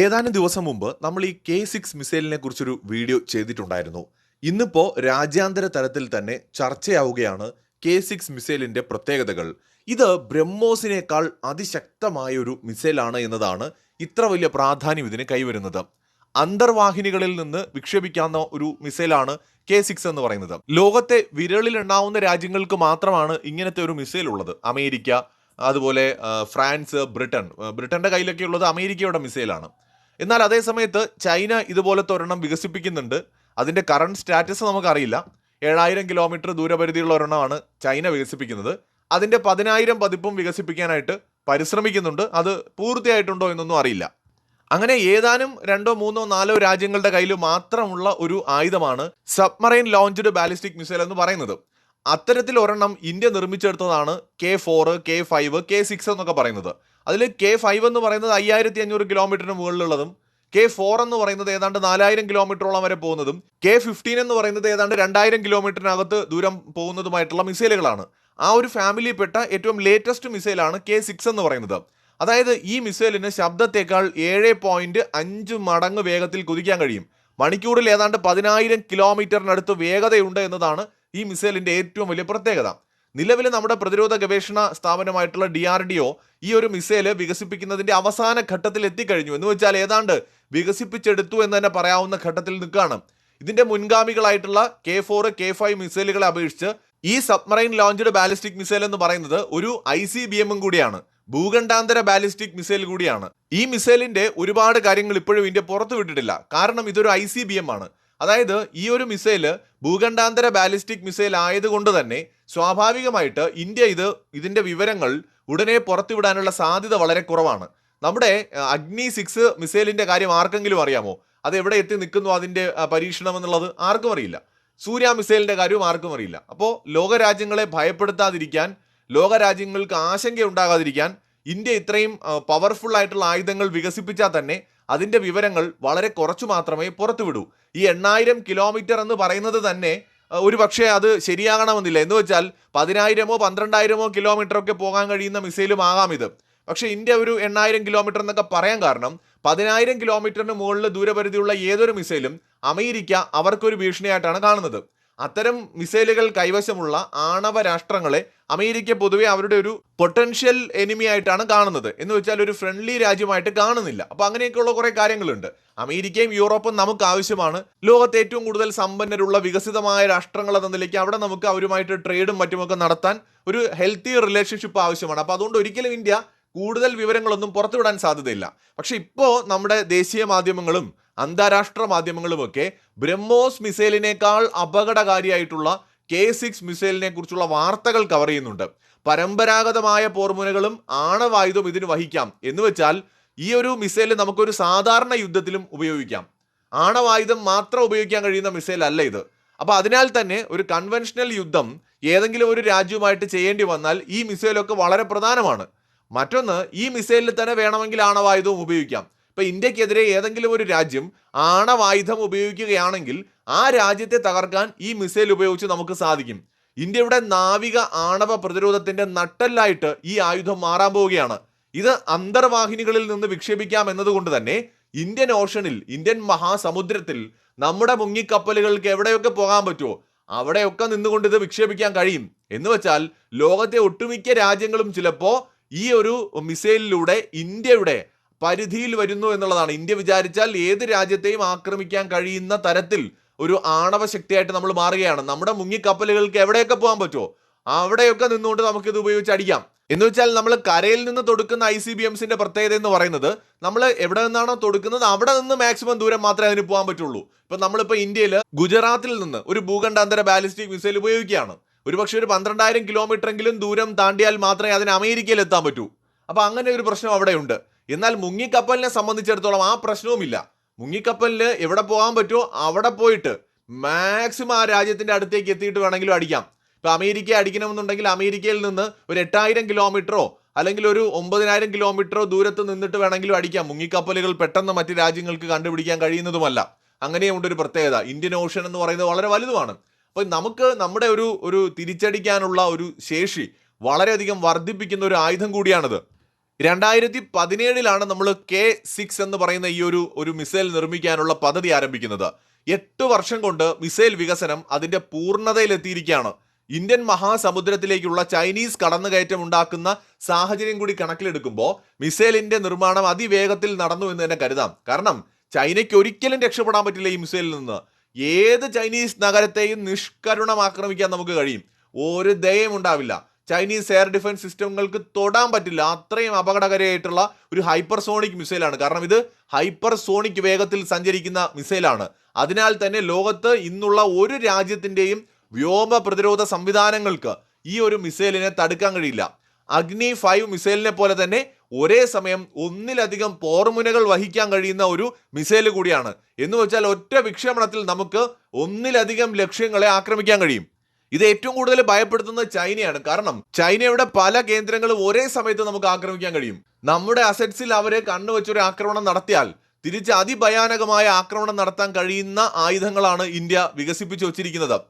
ഏതാനും ദിവസം മുമ്പ് നമ്മൾ ഈ കെ സിക്സ് മിസൈലിനെ കുറിച്ചൊരു വീഡിയോ ചെയ്തിട്ടുണ്ടായിരുന്നു. ഇന്നിപ്പോ രാജ്യാന്തര തലത്തിൽ തന്നെ ചർച്ചയാവുകയാണ് കെ സിക്സ് മിസൈലിന്റെ പ്രത്യേകതകൾ. ഇത് ബ്രഹ്മോസിനേക്കാൾ അതിശക്തമായ ഒരു മിസൈലാണ് എന്നതാണ് ഇത്ര വലിയ പ്രാധാന്യം ഇതിന് കൈവരുന്നത്. അന്തർവാഹിനികളിൽ നിന്ന് വിക്ഷേപിക്കാവുന്ന ഒരു മിസൈലാണ് കെ സിക്സ് എന്ന് പറയുന്നത്. ലോകത്തെ വിരളിലുണ്ടാവുന്ന രാജ്യങ്ങൾക്ക് മാത്രമാണ് ഇങ്ങനത്തെ ഒരു മിസൈൽ ഉള്ളത്. അമേരിക്ക അതുപോലെ ഫ്രാൻസ് ബ്രിട്ടൻ. ബ്രിട്ടന്റെ കയ്യിലൊക്കെ ഉള്ളത് അമേരിക്കയുടെ മിസൈലാണ്. എന്നാൽ അതേ സമയത്ത് ചൈന ഇതുപോലത്തെ ഒരെണ്ണം വികസിപ്പിക്കുന്നുണ്ട്. അതിന്റെ കറണ്ട് സ്റ്റാറ്റസ് നമുക്കറിയില്ല. ഏഴായിരം കിലോമീറ്റർ ദൂരപരിധിയുള്ള ഒരെണ്ണമാണ് ചൈന വികസിപ്പിക്കുന്നത്. അതിന്റെ പതിനായിരം പതിപ്പും വികസിപ്പിക്കാനായിട്ട് പരിശ്രമിക്കുന്നുണ്ട്. അത് പൂർത്തിയായിട്ടുണ്ടോ എന്നൊന്നും അറിയില്ല. അങ്ങനെ ഏതാനും രണ്ടോ മൂന്നോ നാലോ രാജ്യങ്ങളുടെ കയ്യിൽ മാത്രമുള്ള ഒരു ആയുധമാണ് സബ്മറൈൻ ലോഞ്ച്ഡ് ബാലിസ്റ്റിക് മിസൈൽ എന്ന് പറയുന്നത്. അത്തരത്തിൽ ഒരെണ്ണം India നിർമ്മിച്ചെടുത്തതാണ് K four K five K six എന്നൊക്കെ പറയുന്നത്. അതിൽ കെ ഫൈവ് എന്ന് പറയുന്നത് അയ്യായിരത്തി അഞ്ഞൂറ് കിലോമീറ്ററിന് മുകളിലുള്ളതും കെ ഫോർ എന്ന് പറയുന്നത് ഏതാണ്ട് നാലായിരം കിലോമീറ്ററോളം വരെ പോകുന്നതും കെ ഫിഫ്റ്റീൻ എന്ന് പറയുന്നത് ഏതാണ്ട് രണ്ടായിരം കിലോമീറ്ററിനകത്ത് ദൂരം പോകുന്നതുമായിട്ടുള്ള മിസൈലുകളാണ്. ആ ഒരു ഫാമിലിയിൽപ്പെട്ട ഏറ്റവും ലേറ്റസ്റ്റ് മിസൈലാണ് കെ സിക്സ് എന്ന് പറയുന്നത്. അതായത് ഈ മിസൈലിന് ശബ്ദത്തേക്കാൾ ഏഴ് പോയിന്റ് അഞ്ച് മടങ്ങ് വേഗത്തിൽ കുതിക്കാൻ കഴിയും. മണിക്കൂറിൽ ഏതാണ്ട് പതിനായിരം കിലോമീറ്ററിനടുത്ത് വേഗതയുണ്ട് എന്നതാണ് ഈ മിസൈലിന്റെ ഏറ്റവും വലിയ പ്രത്യേകത. നിലവിൽ നമ്മുടെ പ്രതിരോധ ഗവേഷണ സ്ഥാപനമായിട്ടുള്ള ഡി ആർ ഡി ഒ ഈ ഒരു മിസൈൽ വികസിപ്പിക്കുന്നതിന്റെ അവസാന ഘട്ടത്തിൽ എത്തിക്കഴിഞ്ഞു. എന്ന് വെച്ചാൽ ഏതാണ്ട് വികസിപ്പിച്ചെടുത്തു എന്ന് തന്നെ പറയാവുന്ന ഘട്ടത്തിൽ നിൽക്കുകയാണ്. ഇതിന്റെ മുൻഗാമികളായിട്ടുള്ള കെ ഫോർ കെ ഫൈവ് മിസൈലുകളെ അപേക്ഷിച്ച് ഈ സബ്മറൈൻ ലോഞ്ച്ഡ് ബാലിസ്റ്റിക് മിസൈൽ എന്ന് പറയുന്നത് ഒരു ഐ സി ബി എമ്മും കൂടിയാണ്. ഭൂഖണ്ഡാന്തര ബാലിസ്റ്റിക് മിസൈൽ കൂടിയാണ്. ഈ മിസൈലിന്റെ ഒരുപാട് കാര്യങ്ങൾ ഇപ്പോഴും ഇന്ത്യ പുറത്തു വിട്ടിട്ടില്ല കാരണം ഇതൊരു ഐ സി ബി എം ആണ്. അതായത് ഈ ഒരു മിസൈൽ ഭൂഖണ്ഡാന്തര ബാലിസ്റ്റിക് മിസൈൽ ആയതുകൊണ്ട് തന്നെ സ്വാഭാവികമായിട്ട് ഇന്ത്യ ഇത് ഇതിന്റെ വിവരങ്ങൾ ഉടനെ പുറത്തുവിടാനുള്ള സാധ്യത വളരെ കുറവാണ്. നമ്മുടെ അഗ്നി സിക്സ് മിസൈലിന്റെ കാര്യം ആർക്കെങ്കിലും അറിയാമോ? അത് എവിടെ എത്തി നിൽക്കുന്നു അതിന്റെ പരീക്ഷണം എന്നുള്ളത് ആർക്കും അറിയില്ല. സൂര്യ മിസൈലിന്റെ കാര്യവും ആർക്കും അറിയില്ല. അപ്പോൾ ലോകരാജ്യങ്ങളെ ഭയപ്പെടുത്താതിരിക്കാൻ ലോകരാജ്യങ്ങൾക്ക് ആശങ്ക ഉണ്ടാകാതിരിക്കാൻ ഇന്ത്യ ഇത്രയും പവർഫുൾ ആയിട്ടുള്ള ആയുധങ്ങൾ വികസിപ്പിച്ചാൽ തന്നെ അതിന്റെ വിവരങ്ങൾ വളരെ കുറച്ചു മാത്രമേ പുറത്തുവിടൂ. ഈ എണ്ണായിരം കിലോമീറ്റർ എന്ന് പറയുന്നത് തന്നെ ഒരു പക്ഷേ അത് ശരിയാകണമെന്നില്ല. എന്ന് വെച്ചാൽ പതിനായിരമോ പന്ത്രണ്ടായിരമോ കിലോമീറ്റർ ഒക്കെ പോകാൻ കഴിയുന്ന മിസൈലും ആകാം ഇത്. പക്ഷേ ഇന്ത്യ ഒരു എണ്ണായിരം കിലോമീറ്റർ എന്നൊക്കെ പറയാൻ കാരണം പതിനായിരം കിലോമീറ്ററിന് മുകളിൽ ദൂരപരിധിയുള്ള ഏതൊരു മിസൈലും അമേരിക്ക അവർക്കൊരു ഭീഷണിയായിട്ടാണ് കാണുന്നത്. അത്തരം മിസൈലുകൾ കൈവശമുള്ള ആണവ രാഷ്ട്രങ്ങളെ അമേരിക്ക പൊതുവെ അവരുടെ ഒരു പൊട്ടൻഷ്യൽ എനിമി ആയിട്ടാണ് കാണുന്നത്. എന്ന് വെച്ചാൽ ഒരു ഫ്രണ്ട്ലി രാജ്യമായിട്ട് കാണുന്നില്ല. അപ്പൊ അങ്ങനെയൊക്കെയുള്ള കുറെ കാര്യങ്ങളുണ്ട്. അമേരിക്കയും യൂറോപ്പും നമുക്ക് ആവശ്യമാണ്. ലോകത്തെ ഏറ്റവും കൂടുതൽ സമ്പന്നരുള്ള വികസിതമായ രാഷ്ട്രങ്ങൾ എന്ന നിലയ്ക്ക് അവിടെ നമുക്ക് അവരുമായിട്ട് ട്രേഡും മറ്റുമൊക്കെ നടത്താൻ ഒരു ഹെൽത്തി റിലേഷൻഷിപ്പ് ആവശ്യമാണ്. അപ്പൊ അതുകൊണ്ട് ഒരിക്കലും ഇന്ത്യ കൂടുതൽ വിവരങ്ങളൊന്നും പുറത്തുവിടാൻ സാധ്യതയില്ല. പക്ഷെ ഇപ്പോൾ നമ്മുടെ ദേശീയ മാധ്യമങ്ങളും അന്താരാഷ്ട്ര മാധ്യമങ്ങളുമൊക്കെ ബ്രഹ്മോസ് മിസൈലിനേക്കാൾ അപകടകാരിയായിട്ടുള്ള കെ സിക്സ് മിസൈലിനെ കുറിച്ചുള്ള വാർത്തകൾ കവർ ചെയ്യുന്നുണ്ട്. പരമ്പരാഗതമായ പോർമുനകളും ആണവായുധം ഇതിന് വഹിക്കാം. എന്ന് വെച്ചാൽ ഈ ഒരു മിസൈൽ നമുക്കൊരു സാധാരണ യുദ്ധത്തിലും ഉപയോഗിക്കാം. ആണവായുധം മാത്രം ഉപയോഗിക്കാൻ കഴിയുന്ന മിസൈൽ അല്ല ഇത്. അപ്പൊ അതിനാൽ തന്നെ ഒരു കൺവെൻഷണൽ യുദ്ധം ഏതെങ്കിലും ഒരു രാജ്യവുമായിട്ട് ചെയ്യേണ്ടി വന്നാൽ ഈ മിസൈലൊക്കെ വളരെ പ്രധാനമാണ്. മറ്റൊന്ന് ഈ മിസൈലിൽ തന്നെ വേണമെങ്കിൽ ആണവായുധവും ഉപയോഗിക്കാം. ഇപ്പൊ ഇന്ത്യക്കെതിരെ ഏതെങ്കിലും ഒരു രാജ്യം ആണവായുധം ഉപയോഗിക്കുകയാണെങ്കിൽ ആ രാജ്യത്തെ തകർക്കാൻ ഈ മിസൈൽ ഉപയോഗിച്ച് നമുക്ക് സാധിക്കും. ഇന്ത്യയുടെ നാവിക ആണവ പ്രതിരോധത്തിന്റെ നട്ടല്ലായിട്ട് ഈ ആയുധം മാറാൻ പോവുകയാണ്. ഇത് അന്തർവാഹിനികളിൽ നിന്ന് വിക്ഷേപിക്കാം എന്നതുകൊണ്ട് തന്നെ ഇന്ത്യൻ ഓഷനിൽ ഇന്ത്യൻ മഹാസമുദ്രത്തിൽ നമ്മുടെ മുങ്ങിക്കപ്പലുകൾക്ക് എവിടെയൊക്കെ പോകാൻ പറ്റുമോ അവിടെയൊക്കെ നിന്നുകൊണ്ട് ഇത് വിക്ഷേപിക്കാൻ കഴിയും. എന്ന് വെച്ചാൽ ലോകത്തെ ഒട്ടുമിക്ക രാജ്യങ്ങളും ചിലപ്പോ ഈ ഒരു മിസൈലിലൂടെ ഇന്ത്യയുടെ പരിധിയിൽ വരുന്നു എന്നുള്ളതാണ്. ഇന്ത്യ വിചാരിച്ചാൽ ഏത് രാജ്യത്തെയും ആക്രമിക്കാൻ കഴിയുന്ന തരത്തിൽ ഒരു ആണവ ശക്തിയായിട്ട് നമ്മൾ മാറുകയാണ്. നമ്മുടെ മുങ്ങിക്കപ്പലുകൾക്ക് എവിടെയൊക്കെ പോകാൻ പറ്റുമോ അവിടെയൊക്കെ നിന്നുകൊണ്ട് നമുക്ക് ഇത് ഉപയോഗിച്ച് അടിക്കാം. എന്ന് വെച്ചാൽ നമ്മൾ കരയിൽ നിന്ന് തൊടുക്കുന്ന ഐ സി ബി എംസിന്റെ പ്രത്യേകത എന്ന് പറയുന്നത് നമ്മൾ എവിടെ നിന്നാണോ തൊടുക്കുന്നത് അവിടെ നിന്ന് മാക്സിമം ദൂരം മാത്രമേ അതിന് പോകാൻ പറ്റുള്ളൂ. ഇപ്പൊ നമ്മളിപ്പോ ഇന്ത്യയിൽ ഗുജറാത്തിൽ നിന്ന് ഒരു ഭൂഖണ്ഡാന്തര ബാലിസ്റ്റിക് മിസൈൽ ഉപയോഗിക്കുകയാണ്. ഒരുപക്ഷെ ഒരു പന്ത്രണ്ടായിരം കിലോമീറ്റർ എങ്കിലും ദൂരം താണ്ടിയാൽ മാത്രമേ അതിന് അമേരിക്കയിൽ എത്താൻ പറ്റൂ. അപ്പൊ അങ്ങനെ ഒരു പ്രശ്നം അവിടെ ഉണ്ട് എന്നാൽ മുങ്ങിക്കപ്പലിനെ സംബന്ധിച്ചിടത്തോളം ആ പ്രശ്നവുമില്ല. മുങ്ങിക്കപ്പലിന് എവിടെ പോകാൻ പറ്റുമോ അവിടെ പോയിട്ട് മാക്സിമം ആ രാജ്യത്തിന്റെ അടുത്തേക്ക് എത്തിയിട്ട് വേണമെങ്കിലും അടിക്കാം. ഇപ്പം അമേരിക്ക അടിക്കണമെന്നുണ്ടെങ്കിൽ അമേരിക്കയിൽ നിന്ന് ഒരു എട്ടായിരം കിലോമീറ്ററോ അല്ലെങ്കിൽ ഒരു ഒമ്പതിനായിരം കിലോമീറ്ററോ ദൂരത്ത് നിന്നിട്ട് വേണമെങ്കിലും അടിക്കാം. മുങ്ങിക്കപ്പലുകൾ പെട്ടെന്ന് മറ്റ് രാജ്യങ്ങൾക്ക് കണ്ടുപിടിക്കാൻ കഴിയുന്നതുമല്ല. അങ്ങനെയുണ്ട് ഒരു പ്രത്യേകത. ഇന്ത്യൻ ഓഷൻ എന്ന് പറയുന്നത് വളരെ വലുതുമാണ്. അപ്പോൾ നമുക്ക് നമ്മുടെ ഒരു ഒരു തിരിച്ചടിക്കാനുള്ള ഒരു ശേഷി വളരെയധികം വർദ്ധിപ്പിക്കുന്ന ഒരു ആയുധം കൂടിയാണിത്. രണ്ടായിരത്തി പതിനേഴിലാണ് നമ്മൾ കെ സിക്സ് എന്ന് പറയുന്ന ഈ ഒരു ഒരു മിസൈൽ നിർമ്മിക്കാനുള്ള പദ്ധതി ആരംഭിക്കുന്നത്. എട്ട് വർഷം കൊണ്ട് മിസൈൽ വികസനം അതിന്റെ പൂർണതയിലെത്തിയിരിക്കുകയാണ്. ഇന്ത്യൻ മഹാസമുദ്രത്തിലേക്കുള്ള ചൈനീസ് കടന്നുകയറ്റം ഉണ്ടാക്കുന്ന സാഹചര്യം കൂടി കണക്കിലെടുക്കുമ്പോൾ മിസൈലിന്റെ നിർമ്മാണം അതിവേഗത്തിൽ നടന്നു എന്ന് തന്നെ കരുതാം. കാരണം ചൈനയ്ക്ക് ഒരിക്കലും രക്ഷപ്പെടാൻ പറ്റില്ല ഈ മിസൈലിൽ നിന്ന്. ഏത് ചൈനീസ് നഗരത്തെയും നിഷ്കരുണം ആക്രമിക്കാൻ നമുക്ക് കഴിയും. ഒരു ദയം ഉണ്ടാവില്ല. ചൈനീസ് എയർ ഡിഫൻസ് സിസ്റ്റങ്ങൾക്ക് തൊടാൻ പറ്റില്ല. അത്രയും അപകടകരമായിട്ടുള്ള ഒരു ഹൈപ്പർസോണിക് മിസൈലാണ്. കാരണം ഇത് ഹൈപ്പർസോണിക് വേഗത്തിൽ സഞ്ചരിക്കുന്ന മിസൈലാണ്. അതിനാൽ തന്നെ ലോകത്ത് ഇന്നുള്ള ഒരു രാജ്യത്തിന്റെയും വ്യോമ പ്രതിരോധ സംവിധാനങ്ങൾക്ക് ഈ ഒരു മിസൈലിനെ തടുക്കാൻ കഴിയില്ല. അഗ്നി ഫൈവ് മിസൈലിനെ പോലെ തന്നെ ഒരേ സമയം ഒന്നിലധികം പോർമുനകൾ വഹിക്കാൻ കഴിയുന്ന ഒരു മിസൈൽ കൂടിയാണ്. എന്ന് വെച്ചാൽ ഒറ്റ വിക്ഷേപണത്തിൽ നമുക്ക് ഒന്നിലധികം ലക്ഷ്യങ്ങളെ ആക്രമിക്കാൻ കഴിയും. ഇത് ഏറ്റവും കൂടുതൽ ഭയപ്പെടുത്തുന്നത് ചൈനയാണ്. കാരണം ചൈനയുടെ പല കേന്ദ്രങ്ങളും ഒരേ സമയത്ത് നമുക്ക് ആക്രമിക്കാൻ കഴിയും. നമ്മുടെ അസറ്റ്സിൽ അവരെ കണ്ണുവെച്ചൊരു ആക്രമണം നടത്തിയാൽ തിരിച്ച് അതിഭയാനകമായ ആക്രമണം നടത്താൻ കഴിയുന്ന ആയുധങ്ങളാണ് ഇന്ത്യ വികസിപ്പിച്ചു വച്ചിരിക്കുന്നത്.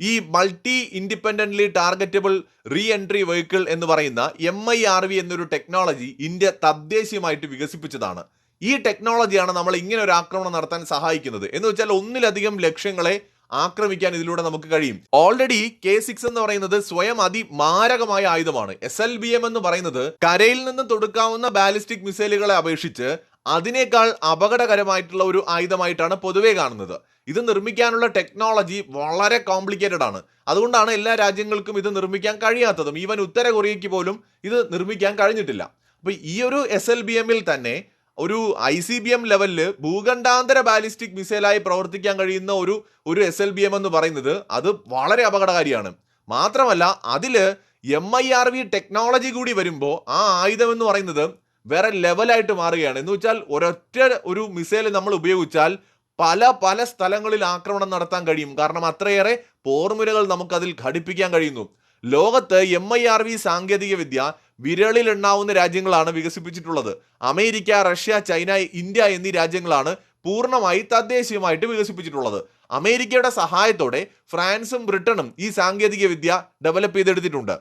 ഈ multi independently targetable re entry vehicle എന്ന് പറയുന്ന എം ഐ ആർ വി എന്നൊരു ടെക്നോളജി ഇന്ത്യ തദ്ദേശീയമായിട്ട് വികസിപ്പിച്ചതാണ്. ഈ ടെക്നോളജിയാണ് നമ്മൾ ഇങ്ങനെ ഒരു ആക്രമണം നടത്താൻ സഹായിക്കുന്നത്. എന്ന് വെച്ചാൽ ഒന്നിലധികം ലക്ഷ്യങ്ങളെ ആക്രമിക്കാൻ ഇതിലൂടെ നമുക്ക് കഴിയും. ഓൾറെഡി കെ സിക്സ് എന്ന് പറയുന്നത് സ്വയം അതിമാരകമായ ആയുധമാണ്. എസ് എൽ ബി എം എന്ന് പറയുന്നത് കരയിൽ നിന്ന് തൊടുക്കാവുന്ന ബാലിസ്റ്റിക് മിസൈലുകളെ അപേക്ഷിച്ച് അതിനേക്കാൾ അപകടകരമായിട്ടുള്ള ഒരു ആയുധമായിട്ടാണ് പൊതുവേ കാണുന്നത്. ഇത് നിർമ്മിക്കാനുള്ള ടെക്നോളജി വളരെ കോംപ്ലിക്കേറ്റഡ് ആണ്. അതുകൊണ്ടാണ് എല്ലാ രാജ്യങ്ങൾക്കും ഇത് നിർമ്മിക്കാൻ കഴിയാത്തതും. ഈവൻ ഉത്തര കൊറിയയ്ക്ക് പോലും ഇത് നിർമ്മിക്കാൻ കഴിഞ്ഞിട്ടില്ല. അപ്പൊ ഈ ഒരു എസ് എൽ ബി എമ്മിൽ തന്നെ ഒരു ഐ സി ബി എം ലെവലിൽ ഭൂഖണ്ഡാന്തര ബാലിസ്റ്റിക് മിസൈലായി പ്രവർത്തിക്കാൻ കഴിയുന്ന ഒരു ഒരു എസ് എൽ ബി എം എന്ന് പറയുന്നത് അത് വളരെ അപകടകാരിയാണ്. മാത്രമല്ല അതിൽ M I R V technology കൂടി വരുമ്പോൾ ആ ആയുധം എന്ന് പറയുന്നത് വേറെ ലെവലായിട്ട് മാറുകയാണ്. എന്ന് വെച്ചാൽ ഒരൊറ്റ ഒരു മിസൈൽ നമ്മൾ ഉപയോഗിച്ചാൽ പല പല സ്ഥലങ്ങളിൽ ആക്രമണം നടത്താൻ കഴിയും. കാരണം അത്രയേറെ പോർമുരകൾ നമുക്കതിൽ ഘടിപ്പിക്കാൻ കഴിയുന്നു. ലോകത്ത് എം ഐ ആർ വി സാങ്കേതിക വിദ്യ വിരളിൽ എണ്ണാവുന്ന രാജ്യങ്ങളാണ് വികസിപ്പിച്ചിട്ടുള്ളത്. അമേരിക്ക റഷ്യ ചൈന ഇന്ത്യ എന്നീ രാജ്യങ്ങളാണ് പൂർണമായി തദ്ദേശീയമായിട്ട് വികസിപ്പിച്ചിട്ടുള്ളത്. അമേരിക്കയുടെ സഹായത്തോടെ ഫ്രാൻസും ബ്രിട്ടനും ഈ സാങ്കേതിക വിദ്യ ഡെവലപ്പ് ചെയ്തെടുത്തിട്ടുണ്ട്.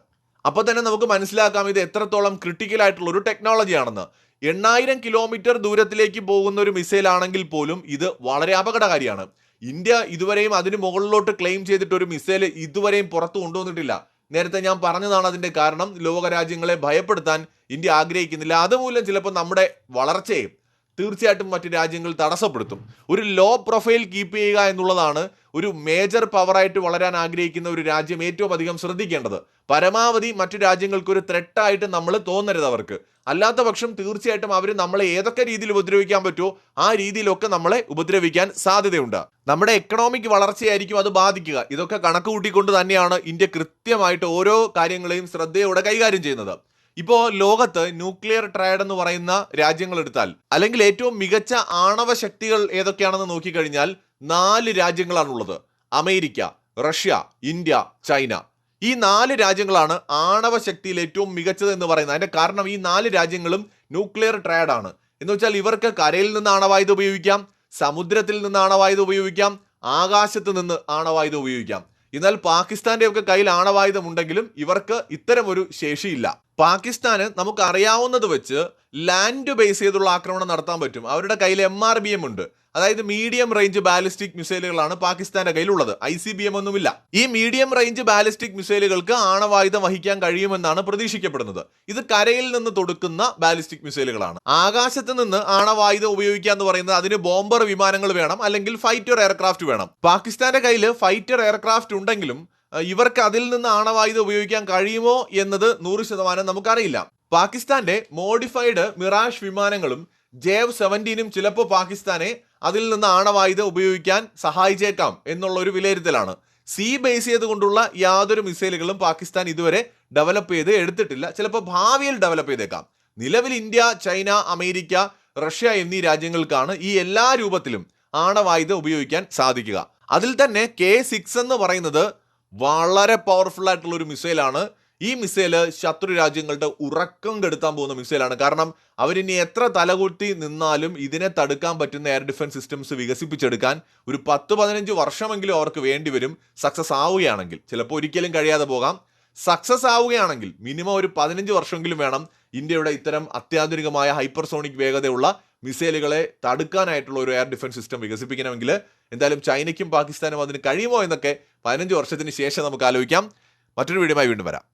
അപ്പോൾ തന്നെ നമുക്ക് മനസ്സിലാക്കാം ഇത് എത്രത്തോളം ക്രിട്ടിക്കൽ ആയിട്ടുള്ള ഒരു ടെക്നോളജിയാണെന്ന് എണ്ണായിരം കിലോമീറ്റർ ദൂരത്തിലേക്ക് പോകുന്ന ഒരു മിസൈൽ ആണെങ്കിൽ പോലും ഇത് വളരെ അപകടകാരിയാണ്. ഇന്ത്യ ഇതുവരെയും അതിന് മുകളിലോട്ട് ക്ലെയിം ചെയ്തിട്ട് ഒരു മിസൈൽ ഇതുവരെയും പുറത്തു കൊണ്ടുവന്നിട്ടില്ല. നേരത്തെ ഞാൻ പറഞ്ഞതാണ് അതിന്റെ കാരണം ലോകരാജ്യങ്ങളെ ഭയപ്പെടുത്താൻ ഇന്ത്യ ആഗ്രഹിക്കുന്നില്ല. അതുമൂലം ചിലപ്പോൾ നമ്മുടെ വളർച്ചയെ തീർച്ചയായിട്ടും മറ്റു രാജ്യങ്ങൾ തടസ്സപ്പെടുത്തും. ഒരു ലോ പ്രൊഫൈൽ കീപ്പ് ചെയ്യുക എന്നുള്ളതാണ് ഒരു മേജർ പവറായിട്ട് വളരാൻ ആഗ്രഹിക്കുന്ന ഒരു രാജ്യം ഏറ്റവും അധികം ശ്രദ്ധിക്കേണ്ടത്. പരമാവധി മറ്റു രാജ്യങ്ങൾക്ക് ഒരു ത്രെട്ടായിട്ട് നമ്മൾ തോന്നരുത് അവർക്ക്. അല്ലാത്ത പക്ഷം തീർച്ചയായിട്ടും അവർ നമ്മളെ ഏതൊക്കെ രീതിയിൽ ഉപദ്രവിക്കാൻ പറ്റുമോ ആ രീതിയിലൊക്കെ നമ്മളെ ഉപദ്രവിക്കാൻ സാധ്യതയുണ്ട്. നമ്മുടെ എക്കണോമിക് വളർച്ചയായിരിക്കും അത് ബാധിക്കുക. ഇതൊക്കെ കണക്ക് കൂട്ടിക്കൊണ്ട് തന്നെയാണ് ഇന്ത്യ കൃത്യമായിട്ട് ഓരോ കാര്യങ്ങളെയും ശ്രദ്ധയോടെ കൈകാര്യം ചെയ്യുന്നത്. ഇപ്പോ ലോകത്ത് ന്യൂക്ലിയർ ട്രയഡ് എന്ന് പറയുന്ന രാജ്യങ്ങൾ എടുത്താൽ അല്ലെങ്കിൽ ഏറ്റവും മികച്ച ആണവ ശക്തികൾ ഏതൊക്കെയാണെന്ന് നോക്കിക്കഴിഞ്ഞാൽ നാല് രാജ്യങ്ങളാണുള്ളത് അമേരിക്ക റഷ്യ ഇന്ത്യ ചൈന. ഈ നാല് രാജ്യങ്ങളാണ് ആണവ ശക്തിയിൽ ഏറ്റവും മികച്ചത് എന്ന് പറയുന്നത്. അതിന്റെ കാരണം ഈ നാല് രാജ്യങ്ങളും ന്യൂക്ലിയർ ട്രയഡ് ആണ്. എന്ന് വെച്ചാൽ ഇവർക്ക് കരയിൽ നിന്ന് ആണവായുധം ഉപയോഗിക്കാം സമുദ്രത്തിൽ നിന്ന് ആണവായുധം ഉപയോഗിക്കാം ആകാശത്ത് നിന്ന് ആണവായുധം ഉപയോഗിക്കാം. എന്നാൽ പാകിസ്ഥാന്റെ ഒക്കെ കയ്യിൽ ആണവായുധം ഉണ്ടെങ്കിലും ഇവർക്ക് ഇത്തരം ഒരു ശേഷിയില്ല. പാകിസ്ഥാന് നമുക്ക് അറിയാവുന്നത് വെച്ച് ലാൻഡ് ബേസ് ചെയ്തുള്ള ആക്രമണം നടത്താൻ പറ്റും. അവരുടെ കയ്യിൽ എം ആർ ബി എം ഉണ്ട്. അതായത് മീഡിയം റേഞ്ച് ബാലിസ്റ്റിക് മിസൈലുകളാണ് പാകിസ്ഥാന്റെ കയ്യിലുള്ളത്. ഐ സി ബി എം ഒന്നുമില്ല. ഈ മീഡിയം റേഞ്ച് ബാലിസ്റ്റിക് മിസൈലുകൾക്ക് ആണവായുധം വഹിക്കാൻ കഴിയുമെന്നാണ് പ്രതീക്ഷിക്കപ്പെടുന്നത്. ഇത് കരയിൽ നിന്ന് തൊടുക്കുന്ന ബാലിസ്റ്റിക് മിസൈലുകളാണ് ആകാശത്ത് നിന്ന് ആണവായുധം ഉപയോഗിക്കുക എന്ന് പറയുന്നത് അതിന് ബോംബർ വിമാനങ്ങൾ വേണം അല്ലെങ്കിൽ ഫൈറ്റർ എയർക്രാഫ്റ്റ് വേണം. പാകിസ്ഥാന്റെ കയ്യിൽ ഫൈറ്റർ എയർക്രാഫ്റ്റ് ഉണ്ടെങ്കിലും ഇവർക്ക് അതിൽ നിന്ന് ആണവായുധം ഉപയോഗിക്കാൻ കഴിയുമോ എന്നത് നൂറ് ശതമാനം നമുക്കറിയില്ല. പാകിസ്ഥാന്റെ മോഡിഫൈഡ് മിറാഷ് വിമാനങ്ങളും ജേവ് സെവന്റീനും ചിലപ്പോൾ പാകിസ്ഥാനെ അതിൽ നിന്ന് ആണവായുധം ഉപയോഗിക്കാൻ സഹായിച്ചേക്കാം എന്നുള്ള ഒരു വിലയിരുത്തലാണ്. സി ബേസ് ചെയ്തുകൊണ്ടുള്ള യാതൊരു മിസൈലുകളും പാകിസ്ഥാൻ ഇതുവരെ ഡെവലപ്പ് ചെയ്ത് എടുത്തിട്ടില്ല. ചിലപ്പോൾ ഭാവിയിൽ ഡെവലപ്പ് ചെയ്തേക്കാം. നിലവിൽ ഇന്ത്യ ചൈന അമേരിക്ക റഷ്യ എന്നീ രാജ്യങ്ങൾക്കാണ് ഈ എല്ലാ രൂപത്തിലും ആണവായുധം ഉപയോഗിക്കാൻ സാധിക്കുക. അതിൽ തന്നെ കെ സിക്സ് എന്ന് പറയുന്നത് വളരെ പവർഫുൾ ആയിട്ടുള്ള ഒരു മിസൈലാണ്. ഈ മിസൈൽ ശത്രു രാജ്യങ്ങളുടെ ഉറക്കം കെടുത്താൻ പോകുന്ന മിസൈലാണ്. കാരണം അവരിനി എത്ര തലകുത്തി നിന്നാലും ഇതിനെ തടുക്കാൻ പറ്റുന്ന എയർ ഡിഫൻസ് സിസ്റ്റംസ് വികസിപ്പിച്ചെടുക്കാൻ ഒരു പത്ത് പതിനഞ്ച് വർഷമെങ്കിലും അവർക്ക് വേണ്ടി വരും. സക്സസ് ആവുകയാണെങ്കിൽ. ചിലപ്പോൾ ഒരിക്കലും കഴിയാതെ പോകാം. സക്സസ് ആവുകയാണെങ്കിൽ മിനിമം ഒരു പതിനഞ്ച് വർഷമെങ്കിലും വേണം ഇന്ത്യയുടെ ഇത്തരം അത്യാധുനികമായ ഹൈപ്പർസോണിക് വേഗതയുള്ള മിസൈലുകളെ തടുക്കാനായിട്ടുള്ള ഒരു എയർ ഡിഫൻസ് സിസ്റ്റം വികസിപ്പിക്കണമെങ്കിൽ. എന്തായാലും ചൈനയ്ക്കും പാകിസ്ഥാനും അതിന് കഴിയുമോ എന്നൊക്കെ പതിനഞ്ച് വർഷത്തിന് ശേഷം നമുക്ക് ആലോചിക്കാം. മറ്റൊരു വീഡിയോയുമായി വീണ്ടും വരാം.